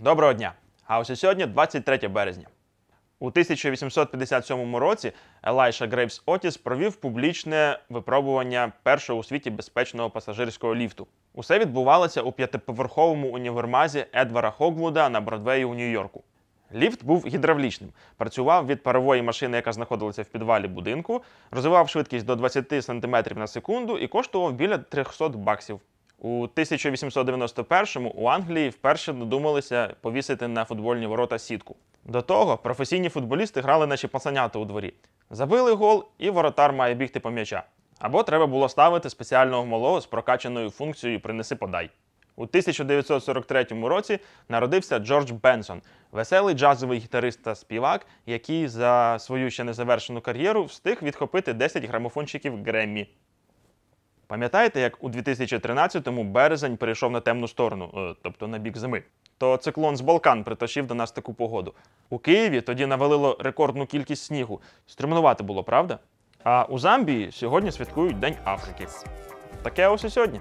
Доброго дня! А ось сьогодні 23 березня. У 1857 році Елайша Грейвс Отіс провів публічне випробування першого у світі безпечного пасажирського ліфту. Усе відбувалося у п'ятиповерховому універмазі Едвара Хогвуда на Бродвеї у Нью-Йорку. Ліфт був гідравлічним, працював від парової машини, яка знаходилася в підвалі будинку, розвивав швидкість до 20 см на секунду і коштував біля 300 баксів. У 1891-му у Англії вперше додумалися повісити на футбольні ворота сітку. До того професійні футболісти грали наче пацанята у дворі. Забили гол, і воротар має бігти по м'яча. Або треба було ставити спеціального малого з прокачаною функцією Принеси подай. У 1943 році народився Джордж Бенсон, веселий джазовий гітарист та співак, який за свою ще незавершену кар'єру встиг відхопити 10 грамофончиків Греммі. Пам'ятаєте, як у 2013-му березень перейшов на темну сторону, е, тобто на бік зими? То циклон з Балкан притащив до нас таку погоду. У Києві тоді навалило рекордну кількість снігу. Стримнувати було, правда? А у Замбії сьогодні святкують День Африки. Таке ось і сьогодні.